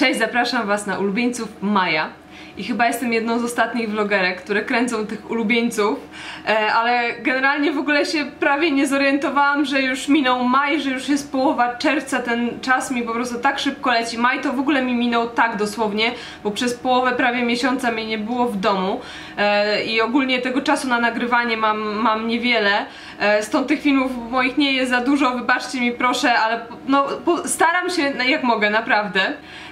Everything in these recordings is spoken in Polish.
Cześć, zapraszam Was na ulubieńców Maja. I chyba jestem jedną z ostatnich vlogerek, które kręcą tych ulubieńców, e, ale generalnie w ogóle się prawie nie zorientowałam, że już minął maj, że już jest połowa czerwca, ten czas mi po prostu tak szybko leci. Maj to w ogóle mi minął tak dosłownie, bo przez połowę prawie miesiąca mnie nie było w domu i ogólnie tego czasu na nagrywanie mam, mam niewiele, e, stąd tych filmów moich nie jest za dużo, wybaczcie mi proszę, ale no, staram się jak mogę, naprawdę.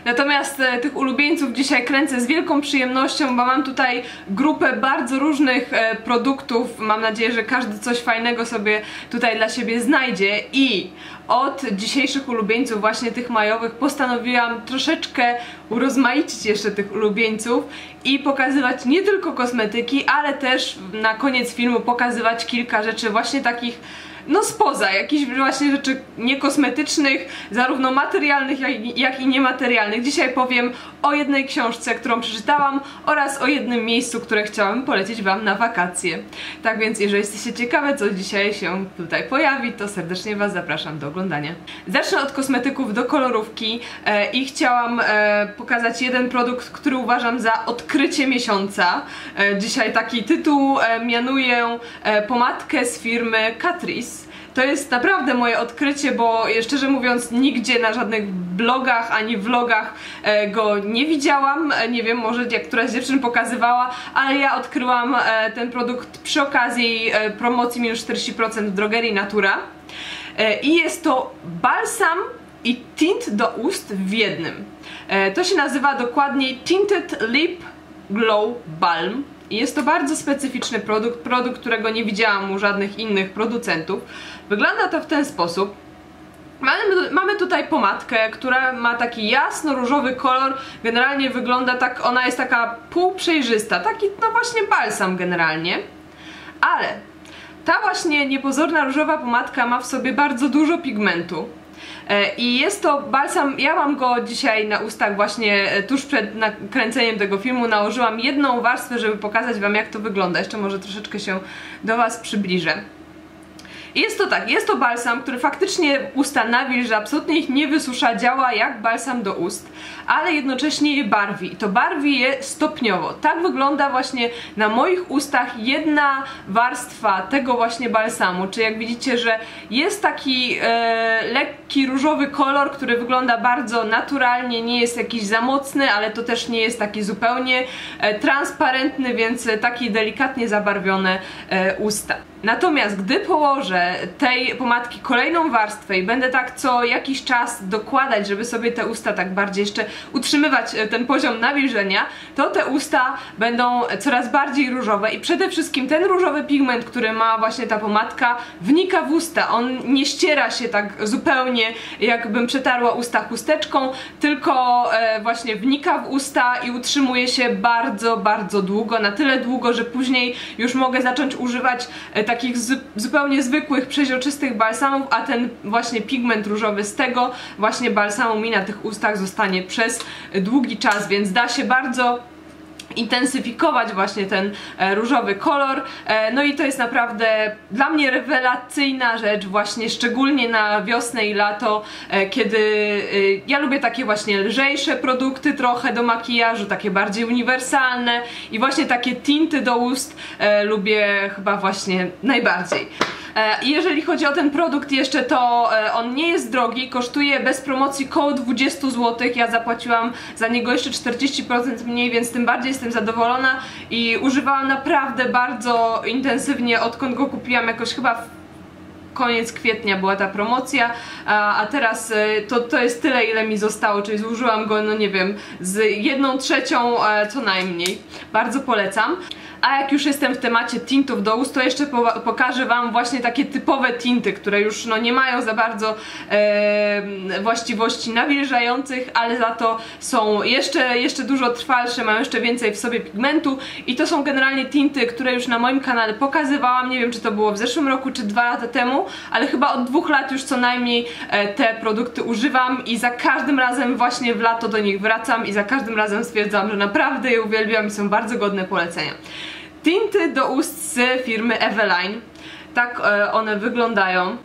Natomiast e, tych ulubieńców dzisiaj kręcę z wielką przyjemnością, bo mam tutaj grupę bardzo różnych e, produktów. Mam nadzieję, że każdy coś fajnego sobie tutaj dla siebie znajdzie i od dzisiejszych ulubieńców, właśnie tych majowych, postanowiłam troszeczkę urozmaicić jeszcze tych ulubieńców i pokazywać nie tylko kosmetyki, ale też na koniec filmu pokazywać kilka rzeczy właśnie takich no spoza jakichś właśnie rzeczy niekosmetycznych, zarówno materialnych jak, jak i niematerialnych. Dzisiaj powiem o jednej książce, którą przeczytałam oraz o jednym miejscu, które chciałam polecić Wam na wakacje. Tak więc jeżeli jesteście ciekawe, co dzisiaj się tutaj pojawi, to serdecznie Was zapraszam do oglądania. Zacznę od kosmetyków do kolorówki e, i chciałam e, pokazać jeden produkt, który uważam za odkrycie miesiąca. E, dzisiaj taki tytuł e, mianuję e, pomadkę z firmy Catrice. To jest naprawdę moje odkrycie, bo szczerze mówiąc nigdzie na żadnych blogach ani vlogach e, go nie widziałam. E, nie wiem, może jak któraś z dziewczyn pokazywała, ale ja odkryłam e, ten produkt przy okazji promocji minus 40% w drogerii Natura. I jest to balsam i tint do ust w jednym. To się nazywa dokładnie Tinted Lip Glow Balm. I jest to bardzo specyficzny produkt, produkt, którego nie widziałam u żadnych innych producentów. Wygląda to w ten sposób. Mamy, mamy tutaj pomadkę, która ma taki jasno-różowy kolor, generalnie wygląda tak, ona jest taka półprzejrzysta, taki no właśnie balsam generalnie, ale ta właśnie niepozorna różowa pomadka ma w sobie bardzo dużo pigmentu, I jest to balsam, ja mam go dzisiaj na ustach właśnie e, tuż przed nakręceniem tego filmu, nałożyłam jedną warstwę, żeby pokazać wam jak to wygląda, jeszcze może troszeczkę się do was przybliżę. Jest to tak, jest to balsam, który faktycznie usta nawilża, absolutnie ich nie wysusza, działa jak balsam do ust, ale jednocześnie je barwi. I to barwi je stopniowo. Tak wygląda właśnie na moich ustach jedna warstwa tego właśnie balsamu, czy jak widzicie, że jest taki e, lekki różowy kolor, który wygląda bardzo naturalnie, nie jest jakiś za mocny, ale to też nie jest taki zupełnie e, transparentny, więc takie delikatnie zabarwione e, usta. Natomiast gdy położę tej pomadki kolejną warstwę i będę tak co jakiś czas dokładać, żeby sobie te usta tak bardziej jeszcze utrzymywać e, ten poziom nawilżenia, to te usta będą coraz bardziej różowe i przede wszystkim ten różowy pigment, który ma właśnie ta pomadka, wnika w usta. On nie ściera się tak zupełnie, jakbym przetarła usta chusteczką, tylko e, właśnie wnika w usta i utrzymuje się bardzo, bardzo długo, na tyle długo, że później już mogę zacząć używać takich zupełnie zwykłych, przeźroczystych balsamów, a ten właśnie pigment różowy z tego właśnie balsamu mi na tych ustach zostanie przez długi czas, więc da się bardzo intensyfikować właśnie ten e, różowy kolor. E, no i to jest naprawdę dla mnie rewelacyjna rzecz, właśnie szczególnie na wiosnę i lato, e, kiedy ja lubię takie właśnie lżejsze produkty trochę do makijażu, takie bardziej uniwersalne i właśnie takie tinty do ust lubię chyba właśnie najbardziej. Jeżeli chodzi o ten produkt jeszcze, to on nie jest drogi, kosztuje bez promocji koło 20 zł, ja zapłaciłam za niego jeszcze 40% mniej, więc tym bardziej jestem zadowolona i używałam naprawdę bardzo intensywnie odkąd go kupiłam jakoś chyba koniec kwietnia była ta promocja, a, teraz y, to, to jest tyle ile mi zostało, czyli zużyłam go, no nie wiem, z jedną trzecią e, co najmniej. Bardzo polecam. A jak już jestem w temacie tintów do ust, to jeszcze po pokażę Wam właśnie takie typowe tinty, które już no, nie mają za bardzo e, właściwości nawilżających, ale za to są jeszcze, jeszcze dużo trwalsze, mają jeszcze więcej w sobie pigmentu i to są generalnie tinty, które już na moim kanale pokazywałam, nie wiem czy to było w zeszłym roku czy dwa lata temu, ale chyba od dwóch lat już co najmniej e, te produkty używam i za każdym razem właśnie w lato do nich wracam i za każdym razem stwierdzam, że naprawdę je uwielbiam i są bardzo godne polecenia. Tinty do ust z firmy Eveline. Tak e, one wyglądają.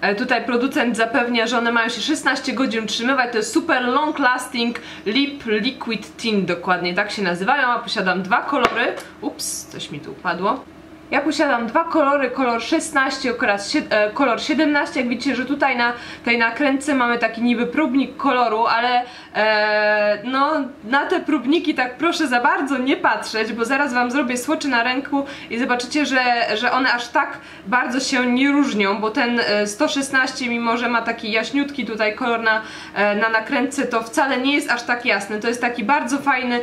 E, tutaj producent zapewnia, że one mają się 16 godzin utrzymywać. To jest super long lasting lip liquid tint dokładnie, tak się nazywają. A posiadam dwa kolory. Ups, coś mi tu upadło. Ja posiadam dwa kolory, kolor 16 oraz e, kolor 17. Jak widzicie, że tutaj na tej nakrętce mamy taki niby próbnik koloru, ale e, no na te próbniki tak proszę za bardzo nie patrzeć, bo zaraz wam zrobię słoczy na ręku i zobaczycie, że, że one aż tak bardzo się nie różnią, bo ten 116 e, mimo, że ma taki jaśniutki tutaj kolor na, e, na nakrętce, to wcale nie jest aż tak jasny. To jest taki bardzo fajny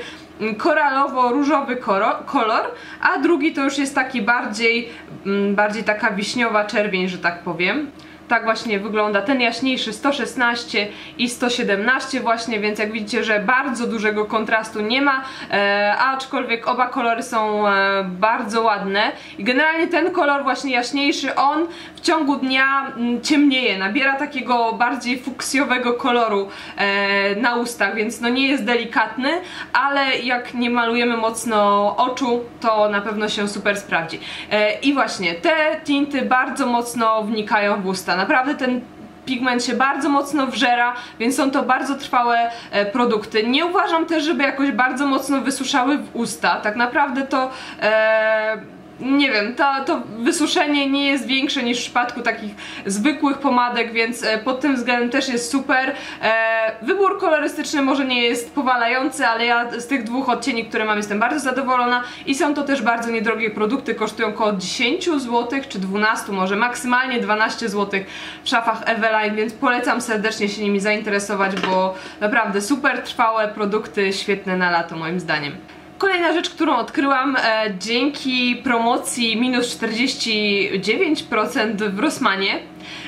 koralowo-różowy kolor, a drugi to już jest taki bardziej, mm, bardziej taka wiśniowa czerwień, że tak powiem tak właśnie wygląda ten jaśniejszy 116 i 117 właśnie, więc jak widzicie, że bardzo dużego kontrastu nie ma, e, aczkolwiek oba kolory są e, bardzo ładne i generalnie ten kolor właśnie jaśniejszy, on w ciągu dnia mm, ciemnieje, nabiera takiego bardziej fuksjowego koloru e, na ustach, więc no nie jest delikatny, ale jak nie malujemy mocno oczu, to na pewno się super sprawdzi. E, I właśnie, te tinty bardzo mocno wnikają w usta naprawdę ten pigment się bardzo mocno wżera, więc są to bardzo trwałe e, produkty. Nie uważam też, żeby jakoś bardzo mocno wysuszały w usta. Tak naprawdę to... E, nie wiem, to, to wysuszenie nie jest większe niż w przypadku takich zwykłych pomadek, więc e, pod tym względem też jest super. E, wybór kolorystyczny może nie jest powalający, ale ja z tych dwóch odcieni, które mam jestem bardzo zadowolona i są to też bardzo niedrogie produkty, kosztują około 10 zł czy 12, może maksymalnie 12 zł w szafach Eveline, więc polecam serdecznie się nimi zainteresować, bo naprawdę super trwałe produkty, świetne na lato moim zdaniem. Kolejna rzecz, którą odkryłam e, dzięki promocji minus 49% w Rossmanie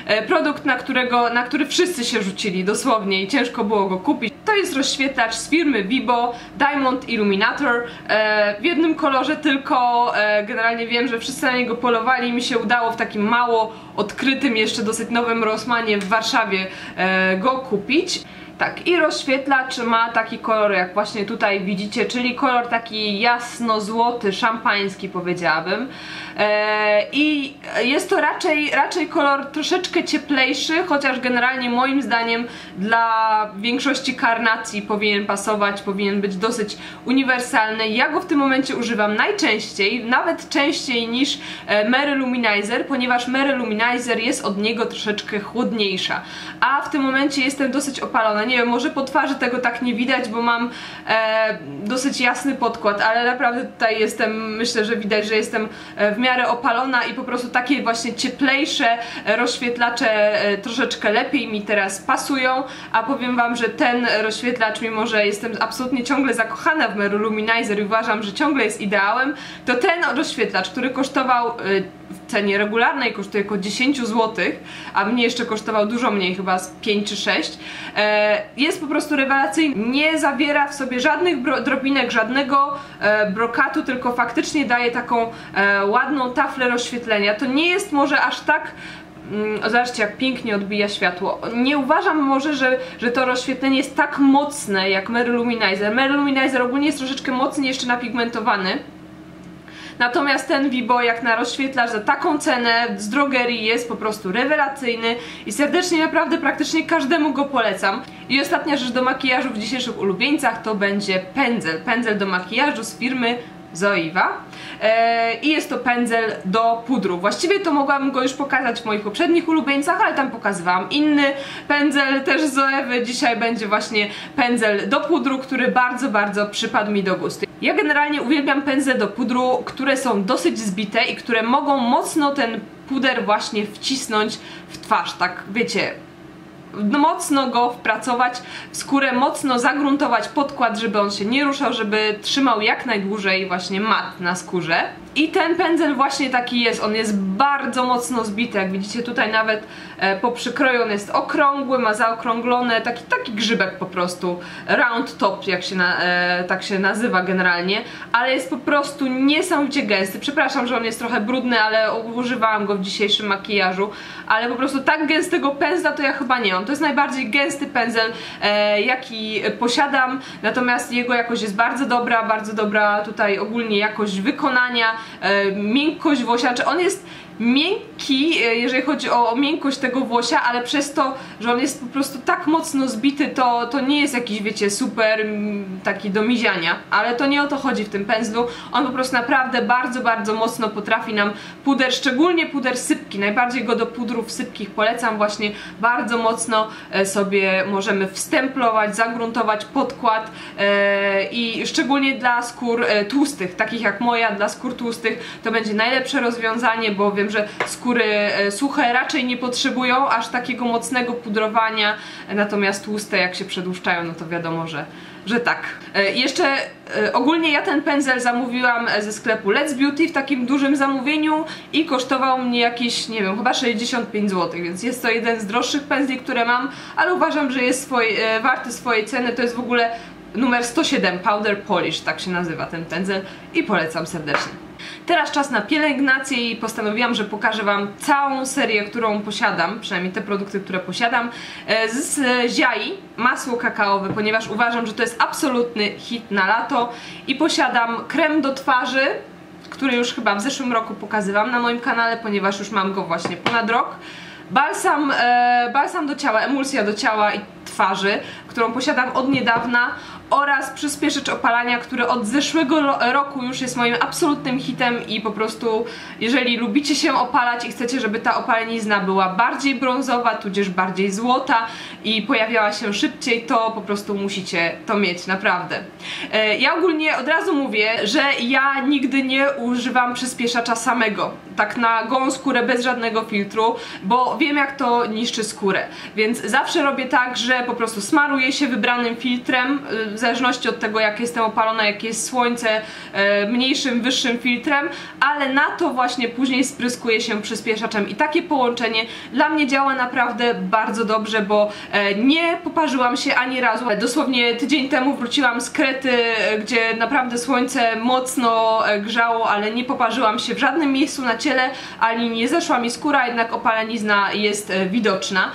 e, produkt, na, którego, na który wszyscy się rzucili dosłownie i ciężko było go kupić. To jest rozświetlacz z firmy Vibo Diamond Illuminator e, w jednym kolorze tylko, e, generalnie wiem, że wszyscy na niego polowali mi się udało w takim mało odkrytym, jeszcze dosyć nowym Rossmanie w Warszawie e, go kupić. Tak, i rozświetlacz ma taki kolor, jak właśnie tutaj widzicie, czyli kolor taki jasno-złoty, szampański powiedziałabym. E, I jest to raczej, raczej kolor troszeczkę cieplejszy, chociaż generalnie moim zdaniem dla większości karnacji powinien pasować, powinien być dosyć uniwersalny. Ja go w tym momencie używam najczęściej, nawet częściej niż e, Mary Luminizer, ponieważ Mary Luminizer jest od niego troszeczkę chłodniejsza. A w tym momencie jestem dosyć opalona. Nie wiem, może po twarzy tego tak nie widać, bo mam e, dosyć jasny podkład, ale naprawdę tutaj jestem, myślę, że widać, że jestem w miarę opalona i po prostu takie właśnie cieplejsze rozświetlacze e, troszeczkę lepiej mi teraz pasują, a powiem wam, że ten rozświetlacz, mimo że jestem absolutnie ciągle zakochana w Meru Luminizer i uważam, że ciągle jest ideałem, to ten rozświetlacz, który kosztował e, w cenie regularnej kosztuje około 10 zł, a mnie jeszcze kosztował dużo mniej, chyba z 5 czy 6, e, jest po prostu rewelacyjny. Nie zawiera w sobie żadnych drobinek, żadnego e, brokatu, tylko faktycznie daje taką e, ładną taflę rozświetlenia. To nie jest może aż tak mm, Zobaczcie jak pięknie odbija światło. Nie uważam może, że, że to rozświetlenie jest tak mocne jak Mary Luminizer. Mary Luminizer ogólnie jest troszeczkę mocniej jeszcze napigmentowany. Natomiast ten Vibo jak na rozświetlacz za taką cenę z drogerii jest po prostu rewelacyjny i serdecznie naprawdę praktycznie każdemu go polecam. I ostatnia rzecz do makijażu w dzisiejszych ulubieńcach to będzie pędzel. Pędzel do makijażu z firmy Zoiva e, i jest to pędzel do pudru. Właściwie to mogłabym go już pokazać w moich poprzednich ulubieńcach, ale tam pokazywałam inny pędzel też Zoewy. Dzisiaj będzie właśnie pędzel do pudru, który bardzo, bardzo przypadł mi do gustu. Ja generalnie uwielbiam pędzle do pudru, które są dosyć zbite i które mogą mocno ten puder właśnie wcisnąć w twarz, tak wiecie, mocno go wpracować w skórę, mocno zagruntować podkład, żeby on się nie ruszał, żeby trzymał jak najdłużej właśnie mat na skórze. I ten pędzel właśnie taki jest, on jest bardzo mocno zbity, jak widzicie tutaj nawet e, po przykroju on jest okrągły, ma zaokrąglone, taki, taki grzybek po prostu, round top jak się na, e, tak się nazywa generalnie, ale jest po prostu niesamowicie gęsty, przepraszam, że on jest trochę brudny, ale używałam go w dzisiejszym makijażu, ale po prostu tak gęstego pędzla to ja chyba nie mam, to jest najbardziej gęsty pędzel e, jaki posiadam, natomiast jego jakość jest bardzo dobra, bardzo dobra tutaj ogólnie jakość wykonania, miękkość włosiaczy, on jest miękki e, jeżeli chodzi o miękkość tego włosia, ale przez to, że on jest po prostu tak mocno zbity, to, to nie jest jakiś, wiecie, super taki do miziania, ale to nie o to chodzi w tym pędzlu. On po prostu naprawdę bardzo, bardzo mocno potrafi nam puder, szczególnie puder sypki, najbardziej go do pudrów sypkich polecam. Właśnie, bardzo mocno e, sobie możemy wstemplować, zagruntować podkład e, i szczególnie dla skór tłustych, takich jak moja, dla skór tłustych. To będzie najlepsze rozwiązanie, bo wiem, że skóry e, suche raczej nie potrzebują aż takiego mocnego pudrowania, natomiast tłuste jak się przedłuszczają, no to wiadomo, że że tak. E, jeszcze e, ogólnie ja ten pędzel zamówiłam ze sklepu Let's Beauty w takim dużym zamówieniu i kosztował mnie jakieś, nie wiem, chyba 65 zł, więc jest to jeden z droższych pędzli, które mam, ale uważam, że jest swoj, warty swojej ceny. To jest w ogóle numer 107 Powder Polish, tak się nazywa ten pędzel i polecam serdecznie. Teraz czas na pielęgnację i postanowiłam, że pokażę Wam całą serię, którą posiadam, przynajmniej te produkty, które posiadam, e, z Ziai, masło kakaowe, ponieważ uważam, że to jest absolutny hit na lato i posiadam krem do twarzy, który już chyba w zeszłym roku pokazywałam na moim kanale, ponieważ już mam go właśnie ponad rok. Balsam, e, balsam do ciała, emulsja do ciała i twarzy, którą posiadam od niedawna oraz przyspieszacz opalania, który od zeszłego roku już jest moim absolutnym hitem i po prostu jeżeli lubicie się opalać i chcecie, żeby ta opalenizna była bardziej brązowa, tudzież bardziej złota i pojawiała się szybciej, to po prostu musicie to mieć, naprawdę. E, ja ogólnie od razu mówię, że ja nigdy nie używam przyspieszacza samego, tak na gołą skórę bez żadnego filtru, bo wiem jak to niszczy skórę, więc zawsze robię tak, że po prostu smaruję się wybranym filtrem, w zależności od tego jak jestem opalona, jakie jest słońce, e, mniejszym, wyższym filtrem, ale na to właśnie później spryskuję się przyspieszaczem i takie połączenie dla mnie działa naprawdę bardzo dobrze, bo e, nie poparzyłam się ani razu. Dosłownie tydzień temu wróciłam z Krety, e, gdzie naprawdę słońce mocno grzało, ale nie poparzyłam się w żadnym miejscu na ciele, ani nie zeszła mi skóra, jednak opalenizna jest widoczna.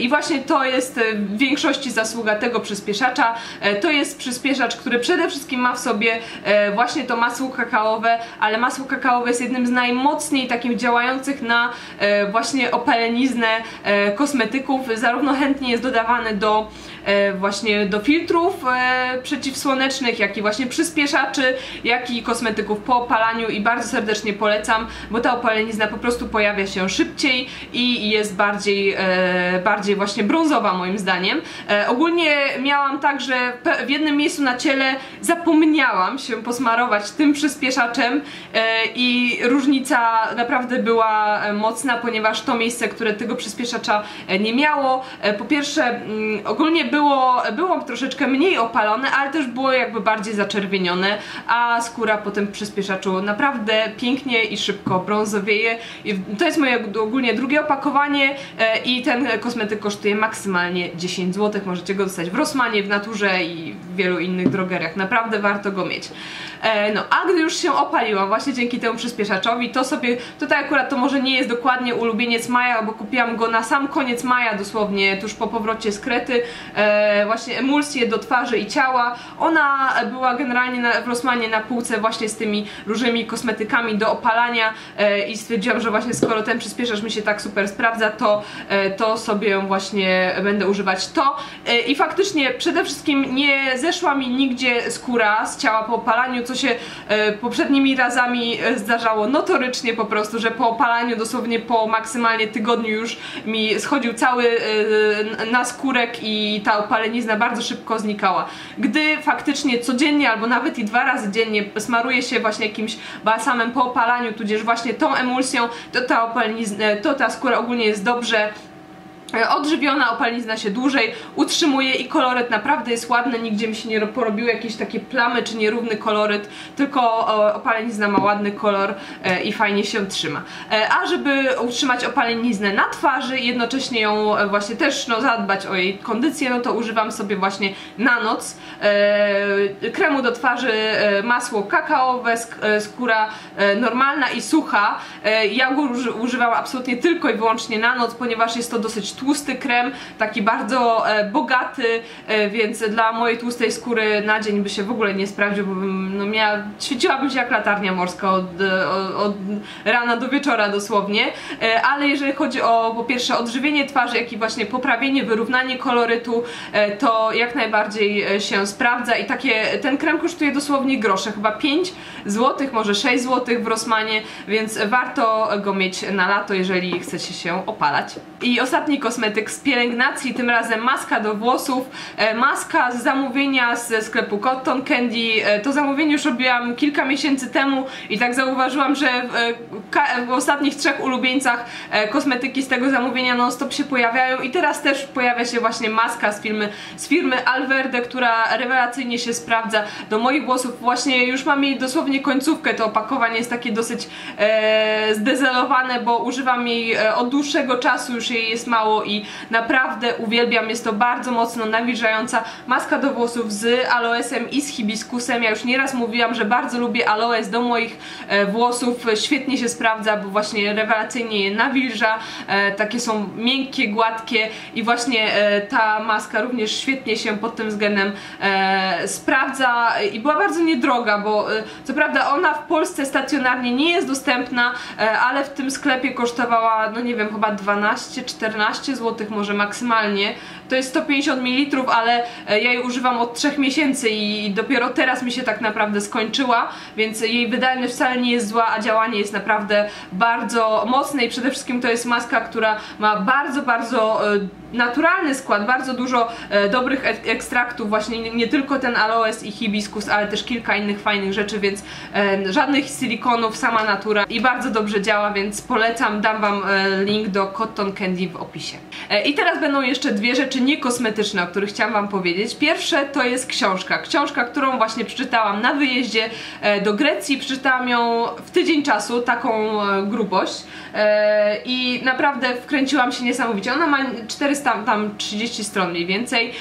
I właśnie to jest w większości zasługa tego przyspieszacza. To jest przyspieszacz, który przede wszystkim ma w sobie e, właśnie to masło kakaowe, ale masło kakaowe jest jednym z najmocniej takich działających na e, właśnie opaleniznę e, kosmetyków. Zarówno chętnie jest dodawany do właśnie do filtrów przeciwsłonecznych, jak i właśnie przyspieszaczy, jak i kosmetyków po opalaniu i bardzo serdecznie polecam, bo ta opalenizna po prostu pojawia się szybciej i jest bardziej, bardziej właśnie brązowa moim zdaniem. Ogólnie miałam tak, że w jednym miejscu na ciele zapomniałam się posmarować tym przyspieszaczem e, i różnica naprawdę była e, mocna, ponieważ to miejsce, które tego przyspieszacza e, nie miało, po pierwsze mm, ogólnie było, było troszeczkę mniej opalone, ale też było jakby bardziej zaczerwienione, a skóra po tym przyspieszaczu naprawdę pięknie i szybko brązowieje. I to jest moje ogólnie drugie opakowanie i ten kosmetyk kosztuje maksymalnie 10 zł. Możecie go dostać w Rossmanie, w Naturze i w wielu innych drogeriach. Naprawdę warto go mieć. E, no, a gdy już się opaliłam właśnie dzięki temu przyspieszaczowi, to sobie, tutaj akurat to może nie jest dokładnie ulubieniec maja, bo kupiłam go na sam koniec maja dosłownie, tuż po powrocie z Krety, e, właśnie emulsję do twarzy i ciała. Ona była generalnie na, w Rossmanie na półce właśnie z tymi różnymi kosmetykami do opalania e, i stwierdziłam, że właśnie skoro ten przyspieszacz mi się tak super sprawdza, to, to sobie właśnie będę używać to. I faktycznie przede wszystkim nie zeszła mi nigdzie skóra z ciała po opalaniu, co się e, poprzednimi razami e, zdarzało notorycznie po prostu, że po opalaniu dosłownie po maksymalnie tygodniu już mi schodził cały e, naskórek i ta opalenizna bardzo szybko znikała. Gdy faktycznie codziennie albo nawet i dwa razy dziennie smaruje się właśnie jakimś balsamem po opalaniu, tudzież właśnie tą emulsją, to ta to ta skóra ogólnie jest dobrze odżywiona, opalnizna się dłużej utrzymuje i koloryt naprawdę jest ładny, nigdzie mi się nie porobiły jakieś takie plamy czy nierówny koloryt, tylko opaleniznę ma ładny kolor e, i fajnie się trzyma. E, a żeby utrzymać opaleniznę na twarzy i jednocześnie ją właśnie też no, zadbać o jej kondycję, no to używam sobie właśnie na noc kremu do twarzy masło kakaowe, skóra normalna i sucha. Ja go używam absolutnie tylko i wyłącznie na noc, ponieważ jest to dosyć tłusty krem, taki bardzo e, bogaty, e, więc dla mojej tłustej skóry na dzień by się w ogóle nie sprawdził, bo bym no, miała, świeciłabym się jak latarnia morska od, od, od rana do wieczora dosłownie, e, ale jeżeli chodzi o po pierwsze odżywienie twarzy, jak i właśnie poprawienie, wyrównanie kolorytu, e, to jak najbardziej e, się sprawdza. I takie, ten krem kosztuje dosłownie grosze, chyba 5 zł, może 6 zł w Rossmanie, więc warto go mieć na lato, jeżeli chcecie się opalać. I ostatni kosmetyk z pielęgnacji, tym razem maska do włosów, maska z zamówienia ze sklepu Cotton Candy, to zamówienie już robiłam kilka miesięcy temu i tak zauważyłam, że w, w ostatnich trzech ulubieńcach kosmetyki z tego zamówienia non stop się pojawiają i teraz też pojawia się właśnie maska z firmy, z firmy Alverde, która rewelacyjnie się sprawdza do moich włosów. Właśnie już mam jej dosłownie końcówkę, to opakowanie jest takie dosyć e, zdezelowane, bo używam jej e, od dłuższego czasu, już jej jest mało i naprawdę uwielbiam, jest to bardzo mocno nawilżająca maska do włosów z aloesem i z hibiskusem. Ja już nieraz mówiłam, że bardzo lubię aloes do moich e, włosów, świetnie się sprawdza, bo właśnie rewelacyjnie je nawilża, e, takie są miękkie, gładkie i właśnie e, ta maska również świetnie się pod tym względem sprawdza. I była bardzo niedroga, bo co prawda ona w Polsce stacjonarnie nie jest dostępna, ale w tym sklepie kosztowała, no nie wiem, chyba 12-14 zł może maksymalnie. To jest 150 ml, ale e, ja jej używam od 3 miesięcy i dopiero teraz mi się tak naprawdę skończyła, więc jej wydajność wcale nie jest zła, a działanie jest naprawdę bardzo mocne i przede wszystkim to jest maska, która ma bardzo, bardzo e, naturalny skład, bardzo dużo e, dobrych ekstraktów, właśnie nie, tylko ten aloes i hibiskus, ale też kilka innych fajnych rzeczy, więc żadnych silikonów, sama natura i bardzo dobrze działa, więc polecam, dam Wam link do Cotton Candy w opisie. I teraz będą jeszcze dwie rzeczy niekosmetyczne, o których chciałam Wam powiedzieć. Pierwsze to jest książka, książka, którą właśnie przeczytałam na wyjeździe e, do Grecji, przeczytałam ją w tydzień czasu, taką e, grubość i naprawdę wkręciłam się niesamowicie. Ona ma 400, tam 30 stron mniej więcej.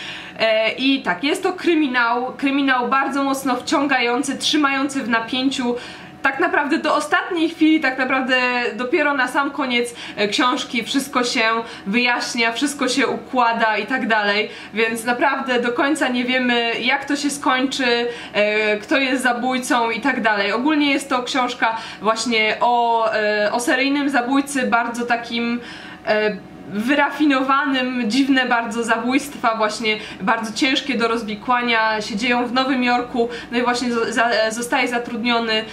I tak, jest to kryminał, kryminał bardzo mocno wciągający, trzymający w napięciu tak naprawdę do ostatniej chwili, tak naprawdę dopiero na sam koniec e, książki wszystko się wyjaśnia, wszystko się układa i tak dalej, więc naprawdę do końca nie wiemy jak to się skończy, e, kto jest zabójcą i tak dalej. Ogólnie jest to książka właśnie o, e, o seryjnym zabójcy, bardzo takim wyrafinowanym, dziwne bardzo zabójstwa, właśnie bardzo ciężkie do rozwikłania się dzieją w Nowym Jorku, no i właśnie zostaje zatrudniony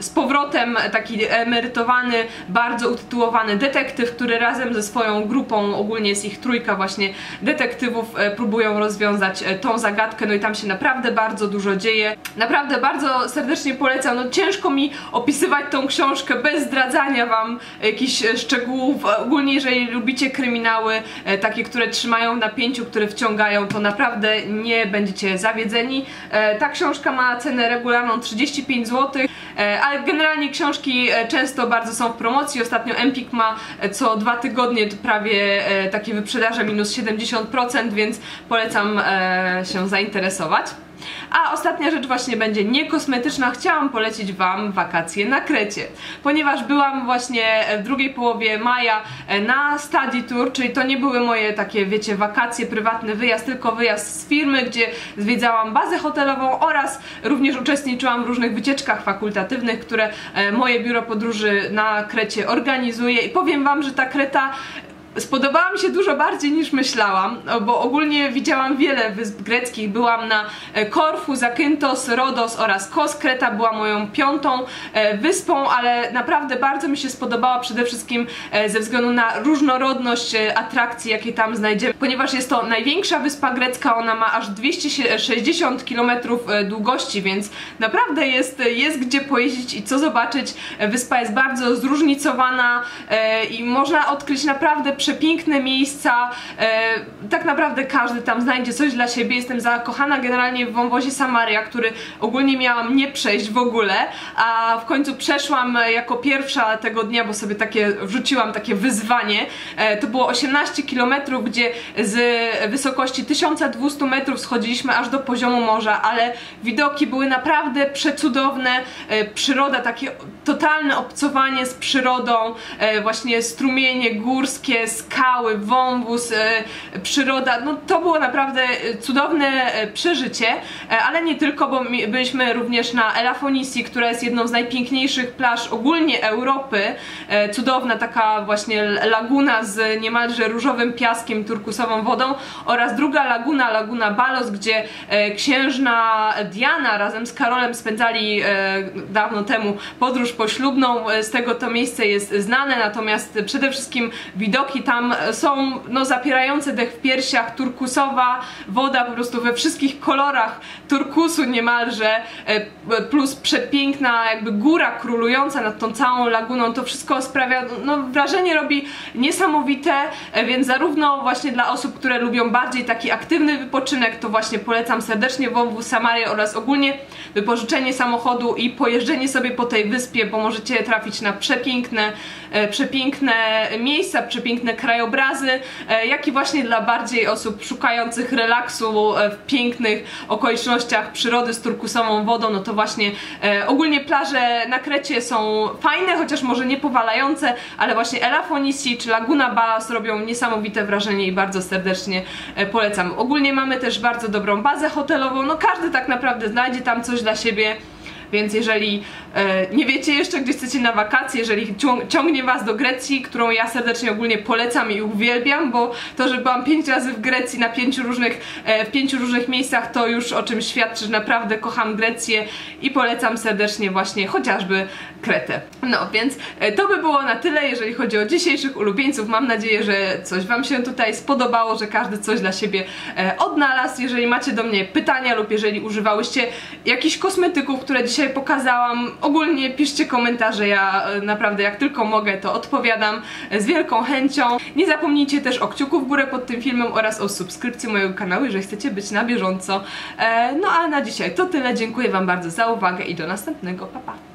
z powrotem taki emerytowany, bardzo utytułowany detektyw, który razem ze swoją grupą, ogólnie jest ich trójka właśnie detektywów, e, próbują rozwiązać e, tą zagadkę, no i tam się naprawdę bardzo dużo dzieje. Naprawdę bardzo serdecznie polecam, no ciężko mi opisywać tą książkę bez zdradzania wam jakichś szczegółów, ogólnie jeżeli lubicie kryminały, e, takie, które trzymają napięciu, które wciągają, to naprawdę nie będziecie zawiedzeni. E, ta książka ma cenę regularną 35 zł, e, ale generalnie książki często bardzo są w promocji. Ostatnio Empik ma co dwa tygodnie prawie takie wyprzedaże minus 70%, więc polecam się zainteresować. A ostatnia rzecz właśnie będzie niekosmetyczna. Chciałam polecić Wam wakacje na Krecie, ponieważ byłam właśnie w drugiej połowie maja na study tour, czyli to nie były moje takie, wiecie, wakacje, prywatny wyjazd, tylko wyjazd z firmy, gdzie zwiedzałam bazę hotelową oraz również uczestniczyłam w różnych wycieczkach fakultatywnych, które e, moje biuro podróży na Krecie organizuje i powiem Wam, że ta Kreta Spodobała mi się dużo bardziej niż myślałam, bo ogólnie widziałam wiele wysp greckich. Byłam na e, Korfu, Zakynthos, Rodos oraz Kos. Kreta była moją piątą e, wyspą, ale naprawdę bardzo mi się spodobała przede wszystkim e, ze względu na różnorodność atrakcji, jakie tam znajdziemy. Ponieważ jest to największa wyspa grecka, ona ma aż 260 km długości, więc naprawdę jest, jest gdzie pojeździć i co zobaczyć. Wyspa jest bardzo zróżnicowana i można odkryć naprawdę przepiękne miejsca, e, tak naprawdę każdy tam znajdzie coś dla siebie. Jestem zakochana generalnie w wąwozie Samaria, który ogólnie miałam nie przejść w ogóle, a w końcu przeszłam jako pierwsza tego dnia, bo sobie takie wrzuciłam takie wyzwanie. E, to było 18 km, gdzie z wysokości 1200 metrów schodziliśmy aż do poziomu morza, ale widoki były naprawdę przecudowne, e, przyroda, takie totalne obcowanie z przyrodą, właśnie strumienie górskie, skały, wąwóz, e, przyroda, no to było naprawdę e, cudowne e, przeżycie, ale nie tylko, bo byliśmy również na Elafonisi, która jest jedną z najpiękniejszych plaż ogólnie Europy, cudowna taka właśnie laguna z niemalże różowym piaskiem, turkusową wodą oraz druga laguna, laguna Balos, gdzie księżna Diana razem z Karolem spędzali dawno temu podróż poślubną, z tego to miejsce jest znane, natomiast przede wszystkim widoki tam są no, zapierające dech w piersiach, turkusowa woda po prostu we wszystkich kolorach turkusu niemalże, e, plus przepiękna jakby góra królująca nad tą całą laguną, to wszystko sprawia, no wrażenie robi niesamowite, e, więc zarówno właśnie dla osób, które lubią bardziej taki aktywny wypoczynek, to właśnie polecam serdecznie wąwóz Samarię oraz ogólnie wypożyczenie samochodu i pojeżdżenie sobie po tej wyspie, bo możecie trafić na przepiękne, e, przepiękne miejsca, przepiękne krajobrazy, e, jak i właśnie dla bardziej osób szukających relaksu e, w pięknych okolicznościach przyrody z turkusową wodą, no to właśnie e, ogólnie plaże na Krecie są fajne, chociaż może nie powalające, ale właśnie Elafonisi czy Laguna Balas robią niesamowite wrażenie i bardzo serdecznie polecam. Ogólnie mamy też bardzo dobrą bazę hotelową, no każdy tak naprawdę znajdzie tam coś dla siebie. Więc jeżeli e, nie wiecie jeszcze, gdzie chcecie na wakacje, jeżeli cią- ciągnie Was do Grecji, którą ja serdecznie ogólnie polecam i uwielbiam, bo to, że byłam pięć razy w Grecji na pięciu różnych, e, w pięciu różnych miejscach, to już o czym świadczy, że naprawdę kocham Grecję i polecam serdecznie właśnie chociażby Kretę. No, więc e, to by było na tyle, jeżeli chodzi o dzisiejszych ulubieńców. Mam nadzieję, że coś Wam się tutaj spodobało, że każdy coś dla siebie e, odnalazł. Jeżeli macie do mnie pytania lub jeżeli używałyście jakichś kosmetyków, które dzisiaj pokazałam, ogólnie piszcie komentarze, ja e, naprawdę jak tylko mogę to odpowiadam z wielką chęcią. Nie zapomnijcie też o kciuku w górę pod tym filmem oraz o subskrypcji mojego kanału, jeżeli chcecie być na bieżąco. No a na dzisiaj to tyle, dziękuję Wam bardzo za uwagę i do następnego, pa pa!